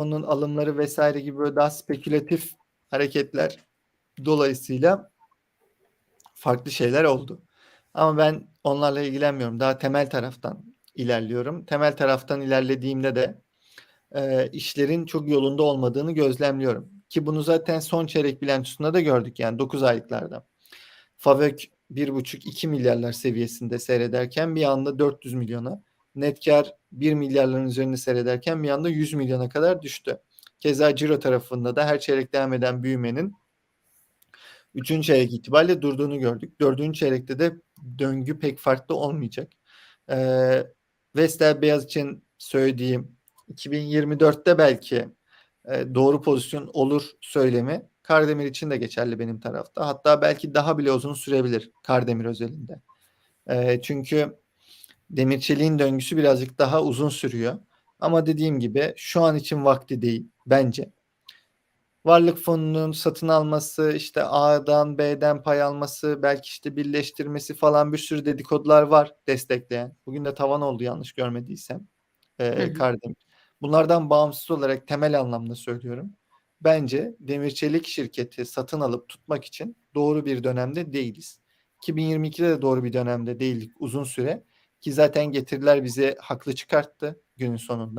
onun alımları vesaire gibi böyle daha spekülatif hareketler dolayısıyla farklı şeyler oldu. Ama ben onlarla ilgilenmiyorum. Daha temel taraftan ilerliyorum. Temel taraftan ilerlediğimde de e, işlerin çok yolunda olmadığını gözlemliyorum. Ki bunu zaten son çeyrek bilançosunda da gördük yani 9 aylıklarda. Favök 1,5-2 milyarlar seviyesinde seyrederken bir anda 400 milyona, net kar 1 milyarların üzerinde seyrederken bir anda 100 milyona kadar düştü. Keza ciro tarafında da her çeyrek devam eden büyümenin 3. çeyrek itibariyle durduğunu gördük. 4. çeyrekte de döngü pek farklı olmayacak. Ee, Vestel Beyaz için söylediğim 2024'te belki e, doğru pozisyon olur söylemi Kardemir için de geçerli benim tarafta. Hatta belki daha bile uzun sürebilir Kardemir özelinde. E, çünkü demir çeliğin döngüsü birazcık daha uzun sürüyor. Ama dediğim gibi şu an için vakti değil bence. Varlık fonunun satın alması, işte A'dan B'den pay alması, belki işte birleştirmesi falan bir sürü dedikodular var destekleyen. Bugün de tavan oldu yanlış görmediysem. E, Kardemir. Bunlardan bağımsız olarak temel anlamda söylüyorum. Bence demir çelik şirketi satın alıp tutmak için doğru bir dönemde değiliz. 2022'de de doğru bir dönemde değildik uzun süre. Ki zaten getiriler bize haklı çıkarttı günün sonunda.